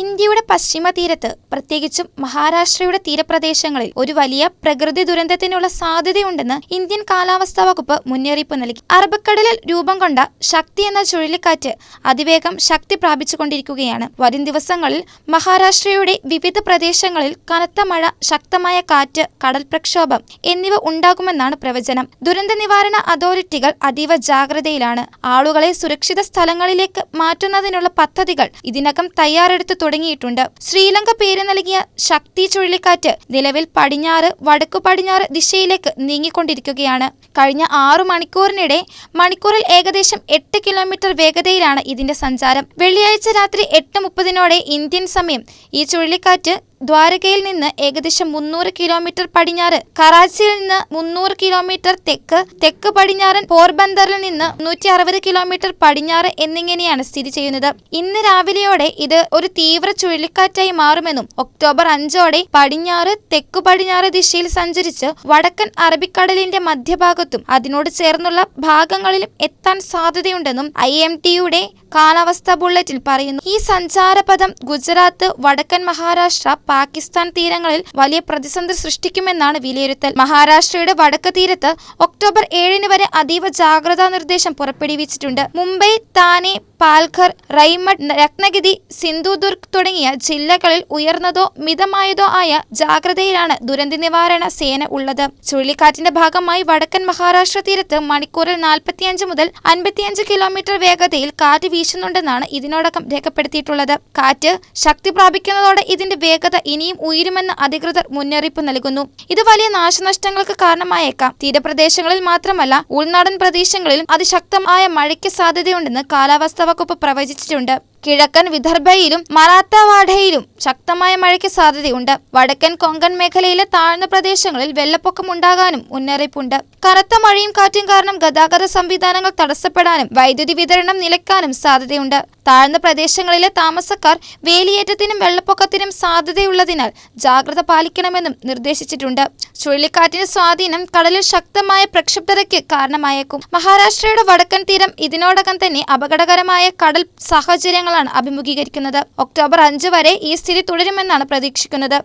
ഇന്ത്യയുടെ പശ്ചിമ തീരത്ത് പ്രത്യേകിച്ചും മഹാരാഷ്ട്രയുടെ തീരപ്രദേശങ്ങളിൽ ഒരു വലിയ പ്രകൃതി ദുരന്തത്തിനുള്ള സാധ്യതയുണ്ടെന്ന് ഇന്ത്യൻ കാലാവസ്ഥാ വകുപ്പ് മുന്നറിയിപ്പ് നൽകി. അറബിക്കടലിൽ രൂപം കൊണ്ട ശക്തി എന്ന ചുഴലിക്കാറ്റ് അതിവേഗം ശക്തി പ്രാപിച്ചുകൊണ്ടിരിക്കുകയാണ്. വരും ദിവസങ്ങളിൽ മഹാരാഷ്ട്രയുടെ വിവിധ പ്രദേശങ്ങളിൽ കനത്ത മഴ ശക്തമായ കാറ്റ് കടൽ പ്രക്ഷോഭം എന്നിവ ഉണ്ടാകുമെന്നാണ് പ്രവചനം. ദുരന്ത നിവാരണ അതോറിറ്റികൾ അതീവ ജാഗ്രതയിലാണ്. ആളുകളെ സുരക്ഷിത സ്ഥലങ്ങളിലേക്ക് മാറ്റുന്നതിനുള്ള പദ്ധതികൾ ഇതിനകം തയ്യാറെടുത്തു തുടങ്ങിയിട്ടുണ്ട്. ശ്രീലങ്ക പേര് നൽകിയ ശക്തി ചുഴലിക്കാറ്റ് നിലവിൽ പടിഞ്ഞാറ് വടക്കു പടിഞ്ഞാറ് ദിശയിലേക്ക് നീങ്ങിക്കൊണ്ടിരിക്കുകയാണ്. കഴിഞ്ഞ ആറു മണിക്കൂറിനിടെ മണിക്കൂറിൽ ഏകദേശം എട്ട് കിലോമീറ്റർ വേഗതയിലാണ് ഇതിന്റെ സഞ്ചാരം. വെള്ളിയാഴ്ച രാത്രി എട്ട് മുപ്പതിനോടെ ഇന്ത്യൻ സമയം ഈ ചുഴലിക്കാറ്റ് ദ്വാരകയിൽ നിന്ന് ഏകദേശം മുന്നൂറ് കിലോമീറ്റർ പടിഞ്ഞാറ് കറാച്ചിയിൽ നിന്ന് മുന്നൂറ് കിലോമീറ്റർ തെക്ക് തെക്ക് പടിഞ്ഞാറൻ പോർബന്ദറിൽ നിന്ന് നൂറ്റി അറുപത് കിലോമീറ്റർ പടിഞ്ഞാറ് എന്നിങ്ങനെയാണ് സ്ഥിതി ചെയ്യുന്നത്. ഇന്ന് രാവിലെയോടെ ഇത് ഒരു തീവ്ര ചുഴലിക്കാറ്റായി മാറുമെന്നും ഒക്ടോബർ അഞ്ചോടെ പടിഞ്ഞാറ് തെക്ക് പടിഞ്ഞാറ് ദിശയിൽ സഞ്ചരിച്ച് വടക്കൻ അറബിക്കടലിന്റെ മധ്യഭാഗത്തും അതിനോട് ചേർന്നുള്ള ഭാഗങ്ങളിലും എത്താൻ സാധ്യതയുണ്ടെന്നും ഐ എം ടിയുടെ കാലാവസ്ഥാ ബുള്ളറ്റിൻ പറയുന്നു. ഈ സഞ്ചാരപഥം ഗുജറാത്ത് വടക്കൻ മഹാരാഷ്ട്ര പാകിസ്ഥാൻ തീരങ്ങളിൽ വലിയ പ്രതിസന്ധി സൃഷ്ടിക്കുമെന്നാണ് വിലയിരുത്തൽ. മഹാരാഷ്ട്രയുടെ വടക്ക് തീരത്ത് ഒക്ടോബർ ഏഴിന് വരെ അതീവ ജാഗ്രതാ നിർദ്ദേശം പുറപ്പെടുവിച്ചിട്ടുണ്ട്. മുംബൈ താനെ പാൽഘർ റൈമഡ് രത്നഗിരി സിന്ധുദുർഗ് തുടങ്ങിയ ജില്ലകളിൽ ഉയർന്നതോ മിതമായതോ ആയ ജാഗ്രതയിലാണ് ദുരന്ത നിവാരണ സേന ഉള്ളത്. ചുഴലിക്കാറ്റിന്റെ ഭാഗമായി വടക്കൻ മഹാരാഷ്ട്ര തീരത്ത് മണിക്കൂറിൽ നാൽപ്പത്തിയഞ്ച് മുതൽ അൻപത്തിയഞ്ച് കിലോമീറ്റർ വേഗതയിൽ കാറ്റ് വീശുന്നുണ്ടെന്നാണ് ഇതിനോടകം രേഖപ്പെടുത്തിയിട്ടുള്ളത്. കാറ്റ് ശക്തി പ്രാപിക്കുന്നതോടെ ഇതിന്റെ വേഗത ഇനിയും ഉയരുമെന്ന് അധികൃതർ മുന്നറിയിപ്പ് നൽകുന്നു. ഇത് വലിയ നാശനഷ്ടങ്ങൾക്ക് കാരണമായേക്കാം. തീരപ്രദേശങ്ങളിൽ മാത്രമല്ല ഉൾനാടൻ പ്രദേശങ്ങളിലും അതിശക്തമായ മഴയ്ക്ക് സാധ്യതയുണ്ടെന്ന് കാലാവസ്ഥാ വകുപ്പ് പ്രവചിച്ചിട്ടുണ്ട് കിഴക്കൻ വിദർഭയിലും മറാത്തവാഡയിലും ശക്തമായ മഴയ്ക്ക് സാധ്യതയുണ്ട്. വടക്കൻ കൊങ്കൺ മേഖലയിലെ താഴ്ന്ന പ്രദേശങ്ങളിൽ വെള്ളപ്പൊക്കം ഉണ്ടാകാനും മുന്നറിയിപ്പുണ്ട്. കനത്ത മഴയും കാറ്റും കാരണം ഗതാഗത സംവിധാനങ്ങൾ തടസ്സപ്പെടാനും വൈദ്യുതി വിതരണം നിലയ്ക്കാനും സാധ്യതയുണ്ട്. താഴ്ന്ന പ്രദേശങ്ങളിലെ താമസക്കാർ വേലിയേറ്റത്തിനും വെള്ളപ്പൊക്കത്തിനും സാധ്യതയുള്ളതിനാൽ ജാഗ്രത പാലിക്കണമെന്നും നിർദ്ദേശിച്ചിട്ടുണ്ട്. ചുഴലിക്കാറ്റിന്റെ സ്വാധീനം കടലിൽ ശക്തമായ പ്രക്ഷുബ്ധതയ്ക്ക് കാരണമായേക്കും. മഹാരാഷ്ട്രയുടെ വടക്കൻ തീരം ഇതിനോടകം തന്നെ അപകടകരമായ കടൽ സാഹചര്യങ്ങളാണ് അഭിമുഖീകരിക്കുന്നത്. ഒക്ടോബർ അഞ്ച് വരെ ഈ സ്ഥിതി തുടരുമെന്നാണ് പ്രതീക്ഷിക്കുന്നത്.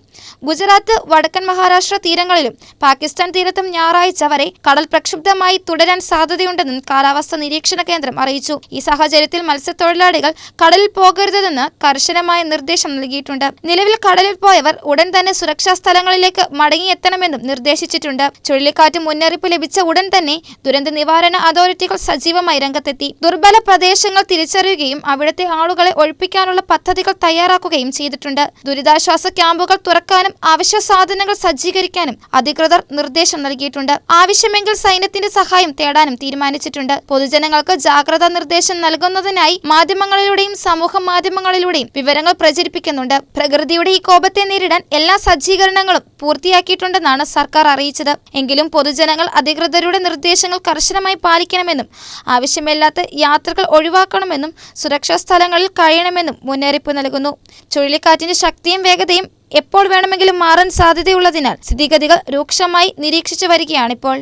ഗുജറാത്ത് വടക്കൻ മഹാരാഷ്ട്ര തീരങ്ങളിലും പാകിസ്ഥാൻ തീരത്തും ഞായറാഴ്ച വരെ കടൽ പ്രക്ഷുബ്ധമായി തുടരാൻ സാധ്യതയുണ്ടെന്നും കാലാവസ്ഥാ നിരീക്ഷണ കേന്ദ്രം അറിയിച്ചു. ഈ സാഹചര്യത്തിൽ മത്സ്യത്തൊഴിലാളികൾ കടലിൽ പോകരുതെന്ന് കർശനമായ നിർദ്ദേശം നൽകിയിട്ടുണ്ട്. നിലവിൽ കടലിൽ പോയവർ ഉടൻ തന്നെ സുരക്ഷാ സ്ഥലങ്ങളിലേക്ക് മടങ്ങിയെത്തണമെന്നും നിർദ്ദേശിച്ചിട്ടുണ്ട്. ചുഴലിക്കാറ്റ് മുന്നറിയിപ്പ് ലഭിച്ച ഉടൻ തന്നെ ദുരന്ത നിവാരണ അതോറിറ്റികൾ സജീവമായി രംഗത്തെത്തി. ദുർബല പ്രദേശങ്ങൾ തിരിച്ചറിയുകയും അവിടുത്തെ ആളുകളെ ഒഴിപ്പിക്കാനുള്ള പദ്ധതികൾ തയ്യാറാക്കുകയും ചെയ്തിട്ടുണ്ട്. ദുരിതാശ്വാസ ക്യാമ്പുകൾ തുറക്കാനും അവശ്യ സാധനങ്ങൾ സജ്ജീകരിക്കാനും അധികൃതർ നിർദ്ദേശം നൽകിയിട്ടുണ്ട്. ആവശ്യമെങ്കിൽ സൈന്യത്തിന്റെ സഹായം തേടാനും തീരുമാനിച്ചിട്ടുണ്ട്. പൊതുജനങ്ങൾക്ക് ജാഗ്രതാ നിർദ്ദേശം നൽകുന്നതിനായി മാധ്യമങ്ങളിലൂടെയും സമൂഹ മാധ്യമങ്ങളിലൂടെയും വിവരങ്ങൾ പ്രചരിപ്പിക്കുന്നുണ്ട്. പ്രകൃതിയുടെ ഈ കോപത്തെ നേരിടാൻ എല്ലാ സജ്ജീകരണങ്ങളും പൂർത്തിയാക്കിയിട്ടുണ്ടെന്നാണ് സർക്കാർ അറിയിച്ചത്. എങ്കിലും പൊതുജനങ്ങൾ അധികൃതരുടെ നിർദ്ദേശങ്ങൾ കർശനമായി പാലിക്കണമെന്നും ആവശ്യമില്ലാത്ത യാത്രകൾ ഒഴിവാക്കണമെന്നും സുരക്ഷാ സ്ഥലങ്ങളിൽ കഴിയണമെന്നും മുന്നറിയിപ്പ് നൽകുന്നു. ചുഴലിക്കാറ്റിന്റെ ശക്തിയും വേഗതയും എപ്പോൾ വേണമെങ്കിലും മാറാൻ സാധ്യതയുള്ളതിനാൽ സ്ഥിതിഗതികൾ രൂക്ഷമായി നിരീക്ഷിച്ചു വരികയാണിപ്പോൾ.